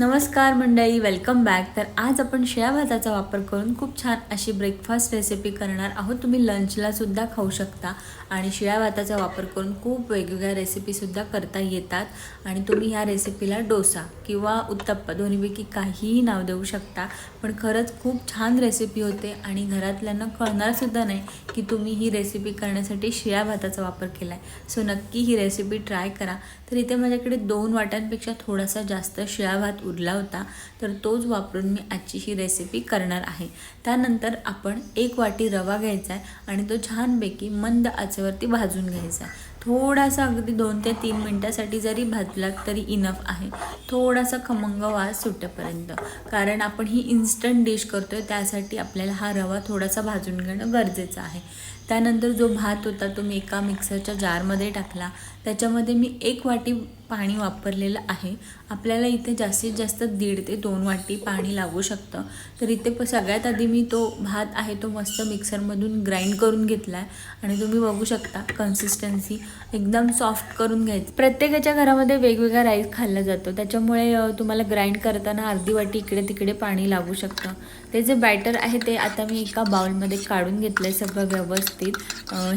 नमस्कार मंडळी welcome back तर आज आपण शिळ्या भाताचा वापर करून खूप छान अशी ब्रेकफास्ट रेसिपी करणार आहोत. तुम्ही लंचला सुद्धा खाऊ शकता आणि शिळ्या भाताचा वापर करून खूप वेगवेगळ्या रेसिपीसुद्धा करता येतात. आणि तुम्ही ह्या रेसिपीला डोसा किंवा उत्तप्पा दोन्हीपैकी काहीही नाव देऊ शकता. पण खरंच खूप छान रेसिपी होते आणि घरातल्यांना कळणारसुद्धा नाही की तुम्ही ही रेसिपी करण्यासाठी शिळ्या भाताचा वापर केला आहे सो नक्की ही रेसिपी ट्राय करा. तर इथे माझ्याकडे दोन वाट्यांपेक्षा थोडासा जास्त शिळा भात उरला होता तर तोच वापरून मी आजची ही रेसिपी करणार आहे. त्यानंतर आपण एक वाटी रवा घ्यायचा आहे आणि तो छानपैकी मंद आचेवरती भाजून घ्यायचा आहे. थोडासा अगदी दोन ते तीन मिनटासाठी जरी भाजला तरी इनफ आहे. थोडासा खमंग वास सुटेपर्यंत. कारण आपण ही इन्स्टंट डिश करतो आहे त्यासाठी आपल्याला हा रवा थोडासा भाजून घेणं गरजेचं आहे. त्यानंतर जो भात होता तो मी एका मिक्सरच्या जारमध्ये टाकला. त्याच्यामध्ये मी एक वाटी पाणी वापरलेलं आहे. आपल्याला इथे जास्तीत जास्त दीड ते दोन वाटी पाणी लागू शकतं. तर इथे प सगळ्यात आधी मी तो भात आहे तो मस्त मिक्सरमधून ग्राइंड करून घेतला आहे आणि तुम्ही बघू शकता कन्सिस्टन्सी एकदम सॉफ्ट करून घ्यायची. प्रत्येकाच्या घरामध्ये वेगवेगळा राईस खाल्ला जातो. त्याच्यामुळे तुम्हाला ग्राइंड करताना अर्धी वाटी इकडे तिकडे पाणी लागू शकतं. ते जे बॅटर आहे ते आता मी एका बाउलमध्ये काढून घेतलं आहे सगळं व्यवस्थित.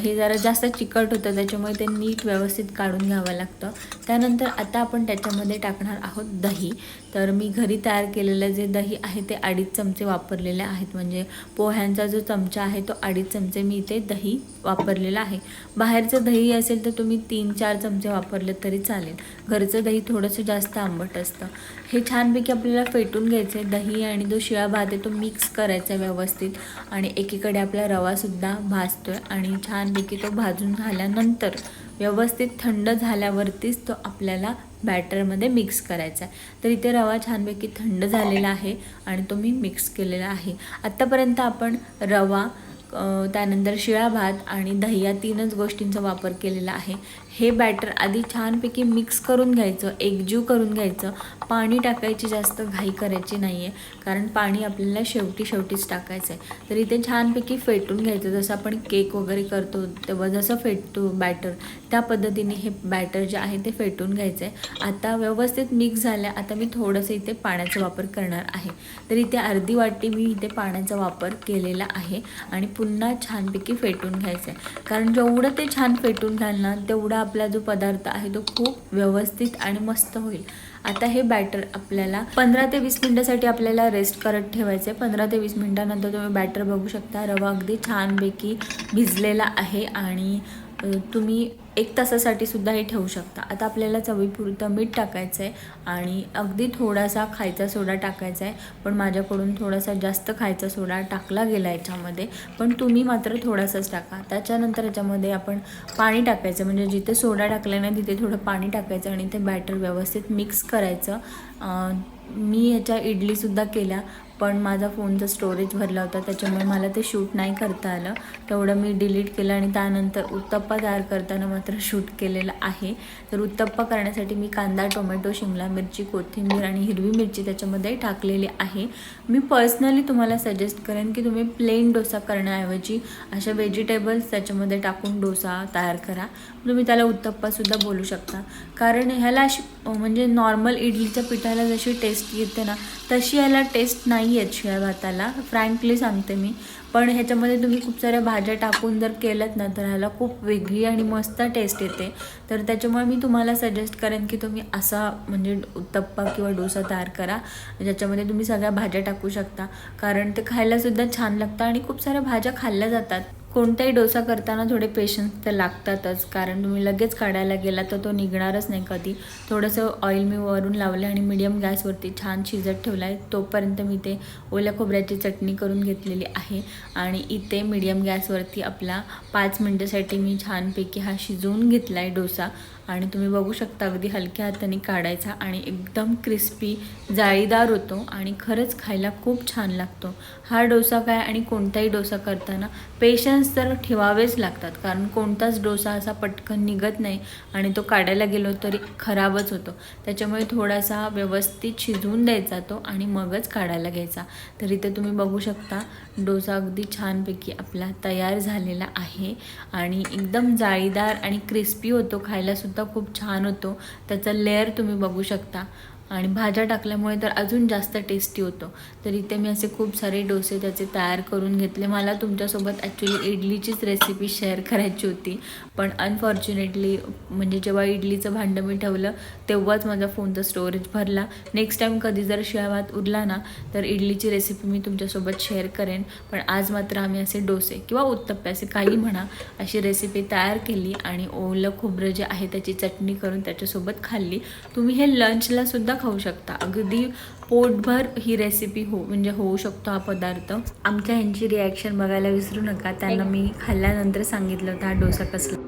हे जरा जास्त चिकट होतं त्याच्यामुळे ते नीट व्यवस्थित काढून घ्यावं लागतं. त्यानंतर आता आपण त्याच्यामध्ये टाकणार आहोत दही. तर मी घरी तयार केलेलं जे दही आहे ते अडीच चमचे वापरलेले आहेत. म्हणजे पोह्यांचा जो चमचा आहे तो अडीच चमचे मी इथे दही वापरलेलं आहे. बाहेरचं दही असेल तर तुम्ही तीन चार चमचे वापरले तरी चालेल. घरचं दही थोडंसं जास्त आंबट असतं. हे छानपैकी आपल्याला फेटून घ्यायचं आहे दही आणि जो शिळा भात आहे तो मिक्स करायचा आहे व्यवस्थित आणि एकीकडे आपला रवासुद्धा भाजतो आहे आणि छानपैकी तो भाजून झाल्यानंतर व्यवस्थित थंड झाल्यावरतीच तो आपल्याला बॅटरमध्ये मिक्स करायचा आहे. तर इथे रवा छानपैकी थंड झालेला आहे आणि तो मी मिक्स केलेला आहे. आत्तापर्यंत आपण रवा त्यानंतर शिळा भात आणि दही या तीनच गोष्टींचा वापर केलेला आहे. हे बॅटर आधी छानपैकी मिक्स करून घ्यायचं एकजीव करून घ्यायचं. पाणी टाकायची जास्त घाई करायची नाही आहे कारण पाणी आपल्याला शेवटी शेवटीच टाकायचं आहे तर इथे छानपैकी फेटून घ्यायचं. जसं आपण केक वगैरे करतो तेव्हा जसं फेटतो बॅटर त्या पद्धतीने हे बॅटर जे आहे ते फेटून घ्यायचं आहे आता व्यवस्थित मिक्स झालं आता मी थोडंसं इथे पाण्याचा वापर करणार आहे. तर इथे अर्धी वाटी मी इथे पाण्याचा वापर केलेला आहे आणि पुन्हा छानपैकी फेटून घ्यायचं आहे कारण जेवढं ते छान फेटून घालणार तेवढा आपला जो पदार्थ आहे तो खूप व्यवस्थित आणि मस्त होईल. आता हे बॅटर आपल्याला पंधरा ते वीस मिनटासाठी आपल्याला रेस्ट करत ठेवायचं आहे. पंधरा ते वीस मिनटानंतर तुम्ही बॅटर बघू शकता. रवा अगदी छानपैकी भिजलेला आहे आणि तुम्ही एक तासासाठी सुद्धा हे ठेवू शकता. आता आपल्याला चवीपुरतं मीठ टाकायचं आहे आणि अगदी थोडासा खायचा सोडा टाकायचा आहे पण माझ्याकडून थोडासा जास्त खायचा सोडा टाकला गेला याच्यामध्ये. पण तुम्ही मात्र थोडासाच टाका. त्याच्यानंतर याच्यामध्ये आपण पाणी टाकायचं म्हणजे जिथे सोडा टाकला ना तिथे थोडं पाणी टाकायचं आणि ते बॅटर व्यवस्थित मिक्स करायचं. मी ह्याच्या इडलीसुद्धा केल्या. पण माझा फोनचा स्टोरेज भरला होता त्याच्यामुळे मला ते शूट नाही करता आलं. तेवढं मी डिलीट केलं आणि त्यानंतर उत्तप्पा तयार करताना मात्र शूट केलेलं आहे. तर उत्तप्पा करण्यासाठी मी कांदा टोमॅटो शिमला मिरची कोथिंबीर आणि हिरवी मिरची त्याच्यामध्ये टाकलेली आहे. मी पर्सनली तुम्हाला सजेस्ट करेन की तुम्ही प्लेन डोसा करण्याऐवजी अशा व्हेजिटेबल्स त्याच्यामध्ये टाकून डोसा तयार करा. तुम्ही त्याला उत्तप्पासुद्धा बोलू शकता. कारण ह्याला अशी म्हणजे नॉर्मल इडलीच्या पिठाला जशी टेस्ट येते ना तशी ह्याला टेस्ट नाही नाही येत शिळ्या भाताला. फ्रँकली सांगते मी. पण ह्याच्यामध्ये तुम्ही खूप साऱ्या भाज्या टाकून जर केलं ना तर ह्याला खूप वेगळी आणि मस्त टेस्ट येते. तर त्याच्यामुळे मी तुम्हाला सजेस्ट करेन की तुम्ही असा म्हणजे उत्तप्पा किंवा डोसा तयार करा. ज्याच्यामध्ये तुम्ही सगळ्या भाज्या टाकू शकता. कारण ते खायलासुद्धा छान लागतं आणि खूप साऱ्या भाज्या खाल्ल्या जातात. कोणताही डोसा करताना थोडे पेशन्स तर लागतातच. कारण तुम्ही लगेच काढायला गेला तर तो निघणारच नाही कधी. थोडंसं ऑइल मी वरून लावलं आणि मीडियम गॅसवरती छान शिजत ठेवला आहे तोपर्यंत मी ते ओल्या खोबऱ्याची चटणी करून घेतलेली आहे. आणि इथे मीडियम गॅसवरती आपला पाच मिनटासाठी मी छानपैकी हा शिजवून घेतला आहे डोसा. आणि तुम्ही बघू शकता अगदी हलक्या हाताने काढायचा आणि एकदम क्रिस्पी जाळीदार होतो आणि खरंच खायला खूप छान लागतो. हा डोसा काय आणि कोणताही डोसा करताना पेशन्स तर ठेवावेच लागतात. कारण कोणताच डोसा असा पटकन निघत नाही आणि तो काढायला गेलो तरी खराबच होतो. त्याच्यामुळे थोडासा व्यवस्थित शिजवून द्यायचा तो आणि मगच काढायला घ्यायचा. तर इथे तुम्ही बघू शकता डोसा अगदी छानपैकी आपला तयार झालेला आहे आणि एकदम जाळीदार आणि क्रिस्पी होतो खायलासुद्धा खूप छान होतो. त्याचा लेअर तुम्ही बघू शकता. आणि भाज्या टाकल्यामुळे तर अजून जास्त टेस्टी होतो. तर इथे मी असे खूप सारे डोसे त्याचे तयार करून घेतले. मला तुमच्यासोबत ॲक्च्युली इडलीचीच रेसिपी शेअर करायची होती. पण अनफॉर्च्युनेटली म्हणजे जेव्हा इडलीचं भांडं मी ठेवलं तेव्हाच माझा फोनचा स्टोरेज भरला. नेक्स्ट टाईम कधी जर शिळा उरला ना तर इडलीची रेसिपी मी तुमच्यासोबत शेअर करेन. पण आज मात्र आम्ही असे डोसे किंवा उत्तप्पे असे काही म्हणा अशी रेसिपी तयार केली आणि ओलं खोबरं जे आहे त्याची चटणी करून त्याच्यासोबत खाल्ली. तुम्ही हे लंचलासुद्धा सुद्धा खाऊ शकता. अगदी पोटभर ही रेसिपी हो म्हणजे होऊ शकतो हा पदार्थ. आमच्या ह्यांची रिॲक्शन बघायला विसरू नका. त्यांना मी खाल्ल्यानंतर सांगितलं होतं हा डोसा कसला.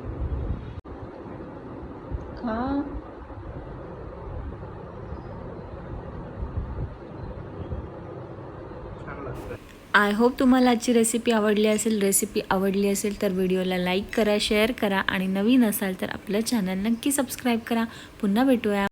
आय होप तुम्हाला आजची रेसिपी आवडली असेल. रेसिपी आवडली असेल तर व्हिडिओला लाईक करा शेअर करा आणि नवीन असाल तर आपलं चॅनल नक्की सबस्क्राईब करा. पुन्हा भेटूया.